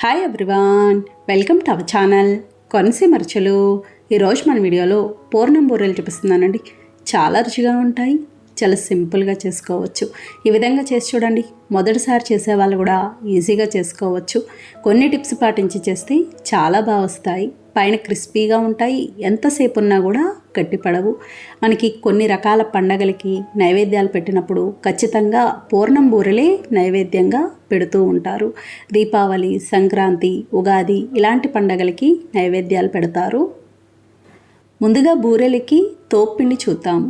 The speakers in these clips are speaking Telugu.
Hi everyone welcome to our channel Konaseema రుచులు ఈరోజు మన వీడియోలో పూర్ణం బూరెలు చూపిస్తున్నానండి. చాలా రుచిగా ఉంటాయి చాలా సింపుల్గా చేసుకోవచ్చు. ఈ విధంగా చేసి చూడండి. మొదటిసారి చేసే వాళ్ళు కూడా ఈజీగా చేసుకోవచ్చు. కొన్ని టిప్స్ పాటించి చేస్తే చాలా బాగా వస్తాయి. పైన క్రిస్పీగా ఉంటాయి. ఎంతసేపు ఉన్నా కూడా గట్టిపడవు. మనకి కొన్ని రకాల పండగలకి నైవేద్యాలు పెట్టినప్పుడు ఖచ్చితంగా పూర్ణం బూరెలే నైవేద్యంగా పెడుతూ ఉంటారు. దీపావళి సంక్రాంతి ఉగాది ఇలాంటి పండగలకి నైవేద్యాలు పెడతారు. ముందుగా బూరెలకి తోప్పిండి చూద్దాము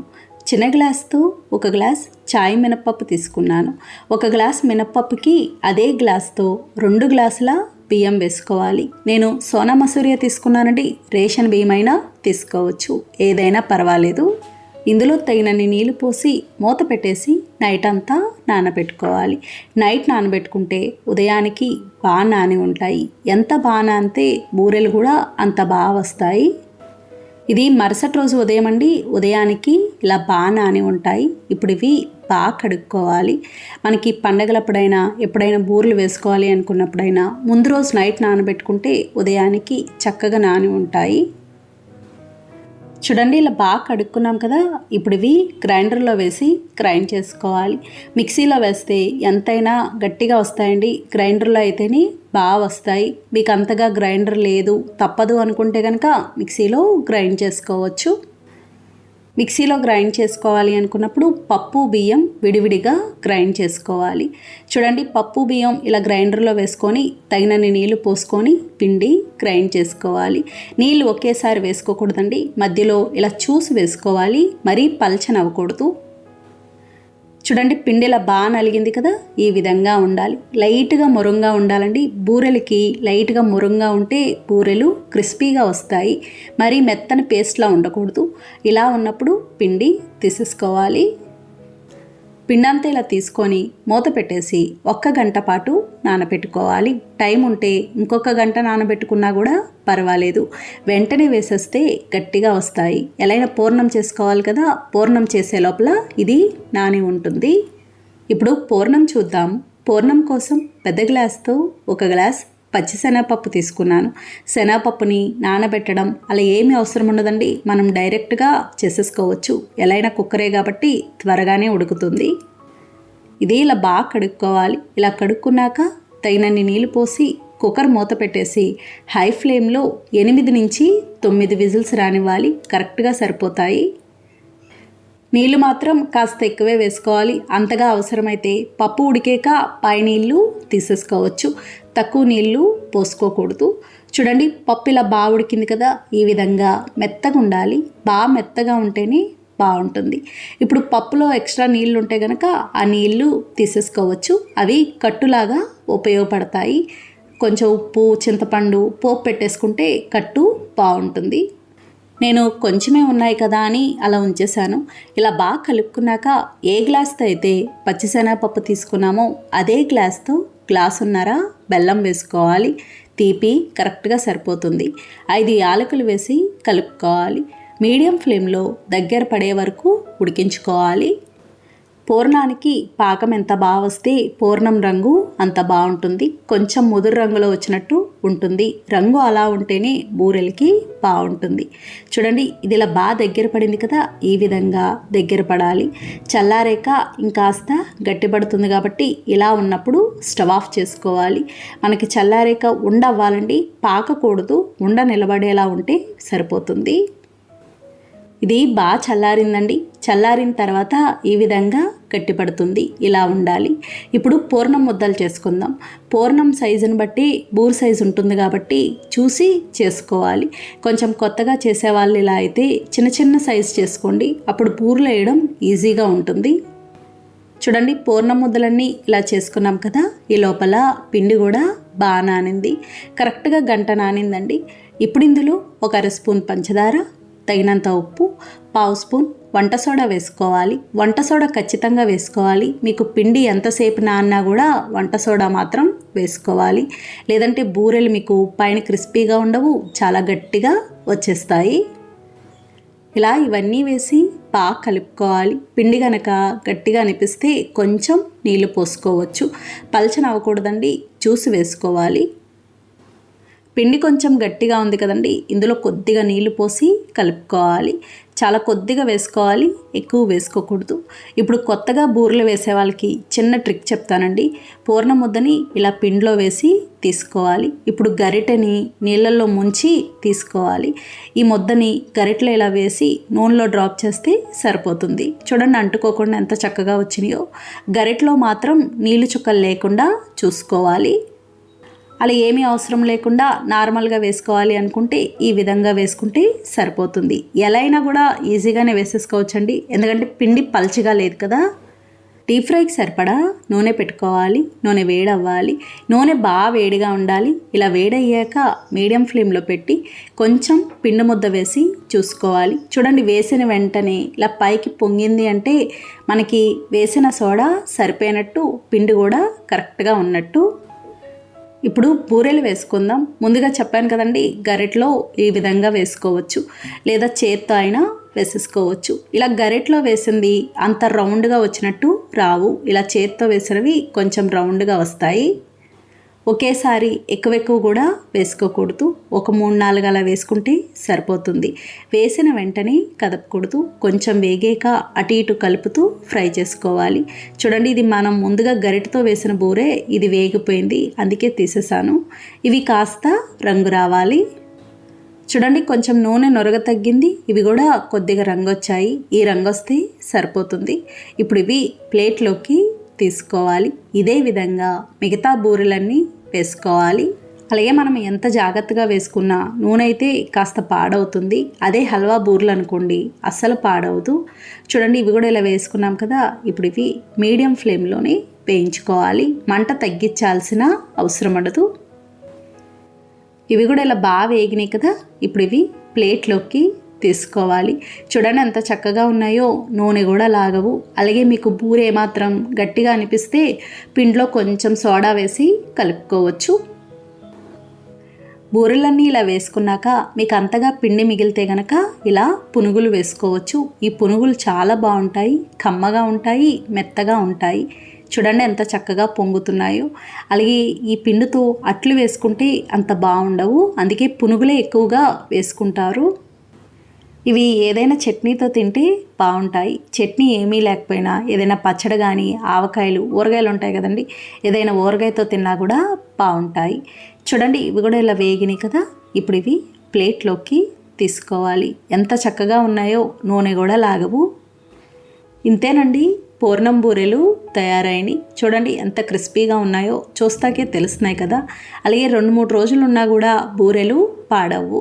చిన్న గ్లాస్తో ఒక గ్లాస్ చాయ్ మినప్పప్పు తీసుకున్నాను. ఒక గ్లాస్ మినప్పప్పుకి అదే గ్లాస్తో రెండు గ్లాసుల బియ్యం వేసుకోవాలి. నేను సోనా మసూరియా తీసుకున్నానండి. రేషన్ బియ్యం అయినా తీసుకోవచ్చు. ఏదైనా పర్వాలేదు. ఇందులో తగినన్ని నీళ్ళు పోసి మూత పెట్టేసి నైట్ అంతా నానబెట్టుకోవాలి. నైట్ నానబెట్టుకుంటే ఉదయానికి బాగా నాని ఉంటాయి. ఎంత బాగా నానితే బూరెలు కూడా అంత బాగా వస్తాయి. ఇది మరుసటి రోజు ఉదయం అండి. ఉదయానికి ఇలా బాగా నాని ఉంటాయి. ఇప్పుడు ఇవి బాగా కడుక్కోవాలి. మనకి పండగలప్పుడైనా ఎప్పుడైనా బూరెలు వేసుకోవాలి అనుకున్నప్పుడైనా ముందు రోజు నైట్ నానబెట్టుకుంటే ఉదయానికి చక్కగా నాని ఉంటాయి. చూడండి ఇలా బాగా కడుక్కున్నాం కదా. ఇప్పుడు ఇవి గ్రైండర్లో వేసి గ్రైండ్ చేసుకోవాలి. మిక్సీలో వేస్తే ఎంతైనా గట్టిగా వస్తాయండి. గ్రైండర్లో అయితేనే బాగా వస్తాయి మీకు అంతగా గ్రైండర్ లేదు. తప్పదు అనుకుంటే కనుక మిక్సీలో గ్రైండ్ చేసుకోవచ్చు. మిక్సీలో గ్రైండ్ చేసుకోవాలి అనుకున్నప్పుడు పప్పు బియ్యం విడివిడిగా గ్రైండ్ చేసుకోవాలి. చూడండి పప్పు బియ్యం ఇలా గ్రైండర్లో వేసుకొని తగినన్ని నీళ్ళు పోసుకొని పిండి గ్రైండ్ చేసుకోవాలి. నీళ్ళు ఒకేసారి వేసుకోకూడదండి. మధ్యలో ఇలా చూసి వేసుకోవాలి. మరీ పల్చనవ్వకూడదు. చూడండి పిండిలా బాగా నలిగింది కదా ఈ విధంగా ఉండాలి. లైట్గా మురంగా ఉండాలండి. బూరెలకి లైట్గా మురంగా ఉంటే బూరెలు క్రిస్పీగా వస్తాయి. మరీ మెత్తని పేస్ట్లా ఉండకూడదు. ఇలా ఉన్నప్పుడు పిండి తీసేసుకోవాలి. పిండంతా ఇలా తీసుకొని మూత పెట్టేసి ఒక్క గంట పాటు నానబెట్టుకోవాలి. టైం ఉంటే ఇంకొక గంట నానబెట్టుకున్నా కూడా పర్వాలేదు. వెంటనే వేసేస్తే గట్టిగా వస్తాయి. ఎలా అయినా పూర్ణం చేసుకోవాలి కదా పూర్ణం చేసే లోపల ఇది నాని ఉంటుంది. ఇప్పుడు పూర్ణం చూద్దాం. పూర్ణం కోసం పెద్ద గ్లాస్తో ఒక గ్లాస్ పచ్చి శనగపప్పు తీసుకున్నాను. శనగపప్పుని నానబెట్టడం అలా ఏమీ అవసరం ఉండదండి మనం డైరెక్ట్గా చేసేసుకోవచ్చు. ఎలా అయినా కుక్కరే కాబట్టి త్వరగానే ఉడుకుతుంది. ఇది ఇలా బాగా కడుక్కోవాలి. ఇలా కడుక్కున్నాక తగినన్ని నీళ్ళు పోసి కుక్కర్ మూత పెట్టేసి హై ఫ్లేమ్లో ఎనిమిది నుంచి తొమ్మిది విజిల్స్ రానివ్వాలి. కరెక్ట్గా సరిపోతాయి. నీళ్ళు మాత్రం కాస్త ఎక్కువే వేసుకోవాలి. అంతగా అవసరమైతే పప్పు ఉడికేక పై నీళ్ళు తీసేసుకోవచ్చు. తక్కువ నీళ్ళు పోసుకోకూడదు. చూడండి పప్పు ఇలా బాగా ఉడికింది కదా ఈ విధంగా మెత్తగా ఉండాలి. బాగా మెత్తగా ఉంటేనే బాగుంటుంది. ఇప్పుడు పప్పులో ఎక్స్ట్రా నీళ్ళు ఉంటే కనుక ఆ నీళ్ళు తీసేసుకోవచ్చు. అవి కట్టులాగా ఉపయోగపడతాయి. కొంచెం ఉప్పు చింతపండు పోపు పెట్టేసుకుంటే కట్టు బాగుంటుంది. నేను కొంచెమే ఉన్నాయి కదా అని అలా ఉంచేశాను. ఇలా బాగా కలుపుకున్నాక ఏ గ్లాస్తో అయితే పచ్చిశనగపప్పు తీసుకున్నామో అదే గ్లాస్తో గ్లాసున్నర బెల్లం వేసుకోవాలి. తీపి కరెక్ట్గా సరిపోతుంది. ఐదు యాలకులు వేసి కలుపుకోవాలి. మీడియం ఫ్లేమ్లో దగ్గర పడే వరకు ఉడికించుకోవాలి. పూర్ణానికి పాకం ఎంత బాగా వస్తే పూర్ణం రంగు అంత బాగుంటుంది. కొంచెం ముదురు రంగులో వచ్చినట్టు ఉంటుంది. రంగు అలా ఉంటేనే బూరెలకి బాగుంటుంది. చూడండి ఇది ఇలా బాగా దగ్గర పడింది కదా ఈ విధంగా దగ్గర పడాలి. చల్లారేక ఇంకాస్త గట్టిపడుతుంది కాబట్టి ఇలా ఉన్నప్పుడు స్టవ్ ఆఫ్ చేసుకోవాలి. మనకి చల్లారేక ఉండవ్వాలండి. పాకకూడదు ఉండ నిలబడేలా ఉంటే సరిపోతుంది. ఇది బాగా చల్లారిందండి. చల్లారిన తర్వాత ఈ విధంగా గట్టిపడుతుంది ఇలా ఉండాలి. ఇప్పుడు పూర్ణం ముద్దలు చేసుకుందాం. పూర్ణం సైజుని బట్టి బూర్ సైజు ఉంటుంది కాబట్టి చూసి చేసుకోవాలి. కొంచెం కొత్తగా చేసేవాళ్ళు ఇలా అయితే చిన్న చిన్న సైజు చేసుకోండి. అప్పుడు పూర్లు వేయడం ఈజీగా ఉంటుంది. చూడండి పూర్ణం ముద్దలన్నీ ఇలా చేసుకున్నాం కదా. ఈ లోపల పిండి కూడా బాగా నానింది. కరెక్ట్గా గంట నానిందండి. ఇప్పుడు ఇందులో ఒక అర స్పూన్ పంచదార తగినంత ఉప్పు పావు స్పూన్ వంట సోడా వేసుకోవాలి. వంట సోడా ఖచ్చితంగా వేసుకోవాలి. మీకు పిండి ఎంతసేపు నాన్నా కూడా వంట సోడా మాత్రం వేసుకోవాలి. లేదంటే బూరెలు మీకు పైన క్రిస్పీగా ఉండవు చాలా గట్టిగా వచ్చేస్తాయి. ఇలా ఇవన్నీ వేసి బాగా కలుపుకోవాలి. పిండి కనుక గట్టిగా అనిపిస్తే కొంచెం నీళ్ళు పోసుకోవచ్చు. పలచన అవ్వకూడదండి చూసి వేసుకోవాలి. పిండి కొంచెం గట్టిగా ఉంది కదండి ఇందులో కొద్దిగా నీళ్ళు పోసి కలుపుకోవాలి. చాలా కొద్దిగా వేసుకోవాలి ఎక్కువ వేసుకోకూడదు. ఇప్పుడు కొత్తగా బూరెలు వేసే వాళ్ళకి చిన్న ట్రిక్ చెప్తానండి. పూర్ణ ముద్దని ఇలా పిండిలో వేసి తీసుకోవాలి. ఇప్పుడు గరిటెని నీళ్ళల్లో ముంచి తీసుకోవాలి. ఈ ముద్దని గరిటెలో ఇలా వేసి నూనెలో డ్రాప్ చేస్తే సరిపోతుంది. చూడండి అంటుకోకుండా ఎంత చక్కగా వచ్చినాయో. గరిటెలో మాత్రం నీళ్ళు చుక్కలు లేకుండా చూసుకోవాలి. అలా ఏమీ అవసరం లేకుండా నార్మల్గా వేసుకోవాలి అనుకుంటే ఈ విధంగా వేసుకుంటే సరిపోతుంది. ఎలా అయినా కూడా ఈజీగానే వేసేసుకోవచ్చండి. ఎందుకంటే పిండి పల్చగా లేదు కదా. డీప్ ఫ్రైకి సరిపడా నూనె పెట్టుకోవాలి నూనె వేడవ్వాలి నూనె బాగా వేడిగా ఉండాలి. ఇలా వేడయ్యాక మీడియం ఫ్లేమ్లో పెట్టి కొంచెం పిండి ముద్ద వేసి చూసుకోవాలి. చూడండి వేసిన వెంటనే ఇలా పైకి పొంగింది అంటే మనకి వేసిన సోడా సరిపోయినట్టు పిండి కూడా కరెక్ట్గా ఉన్నట్టు ఇప్పుడు బూరెలు వేసుకుందాం. ముందుగా చెప్పాను కదండి గరెట్లో ఈ విధంగా వేసుకోవచ్చు. లేదా చేత్తో అయినా వేసేసుకోవచ్చు. ఇలా గరెట్లో వేసింది అంత రౌండ్గా వచ్చినట్టు రావు. ఇలా చేత్తో వేసినవి కొంచెం రౌండ్గా వస్తాయి. ఒకేసారి ఎక్కువ ఎక్కువ కూడా వేసుకోకూడదు. ఒక మూడు నాలుగు అలా వేసుకుంటే సరిపోతుంది. వేసిన వెంటనే కదపకూడదు. కొంచెం వేగాక అటు ఇటు కలుపుతూ ఫ్రై చేసుకోవాలి. చూడండి ఇది మనం ముందుగా గరిటతో వేసిన బూరే ఇది వేగిపోయింది. అందుకే తీసేసాను. ఇవి కాస్త రంగు రావాలి. చూడండి కొంచెం నూనె నొరగ తగ్గింది. ఇవి కూడా కొద్దిగా రంగు వచ్చాయి ఈ రంగు వస్తే సరిపోతుంది. ఇప్పుడు ఇవి ప్లేట్లోకి తీసుకోవాలి. ఇదే విధంగా మిగతా బూరెలన్నీ వేసుకోవాలి. అలాగే మనం ఎంత జాగ్రత్తగా వేసుకున్నా నూనె అయితే కాస్త పాడవుతుంది. అదే హల్వా బూరెలు అనుకోండి అస్సలు పాడవదు. చూడండి ఇవి కూడా ఇలా వేసుకున్నాం కదా ఇప్పుడు ఇవి మీడియం ఫ్లేమ్లోనే వేయించుకోవాలి. మంట తగ్గించాల్సిన అవసరం ఉండదు. ఇవి కూడా ఇలా బాగా వేగినాయి కదా ఇప్పుడు ఇవి ప్లేట్లోకి తీసుకోవాలి. చూడండి ఎంత చక్కగా ఉన్నాయో. నూనె కూడా లాగవు. అలాగే మీకు బూర ఏమాత్రం గట్టిగా అనిపిస్తే పిండిలో కొంచెం సోడా వేసి కలుపుకోవచ్చు. బూరెలన్నీ ఇలా వేసుకున్నాక మీకు అంతగా పిండి మిగిలితే గనక ఇలా పునుగులు వేసుకోవచ్చు. ఈ పునుగులు చాలా బాగుంటాయి. కమ్మగా ఉంటాయి మెత్తగా ఉంటాయి. చూడండి ఎంత చక్కగా పొంగుతున్నాయో. అలాగే ఈ పిండితో అట్లు వేసుకుంటే అంత బాగుండవు. అందుకే పునుగులే ఎక్కువగా వేసుకుంటారు. ఇవి ఏదైనా చట్నీతో తింటే బాగుంటాయి. చట్నీ ఏమీ లేకపోయినా ఏదైనా పచ్చడి కానీ ఆవకాయలు ఊరగాయలు ఉంటాయి కదండి. ఏదైనా ఊరగాయతో తిన్నా కూడా బాగుంటాయి. చూడండి ఇవి కూడా ఇలా వేగినాయి కదా. ఇప్పుడు ఇవి ప్లేట్లోకి తీసుకోవాలి. ఎంత చక్కగా ఉన్నాయో నూనె కూడా లాగవు. ఇంతేనండి పూర్ణం బూరెలు తయారైనవి చూడండి ఎంత క్రిస్పీగా ఉన్నాయో చూస్తాకే తెలుస్తున్నాయి కదా. అలాగే రెండు మూడు రోజులు ఉన్నా కూడా బూరెలు పాడవు.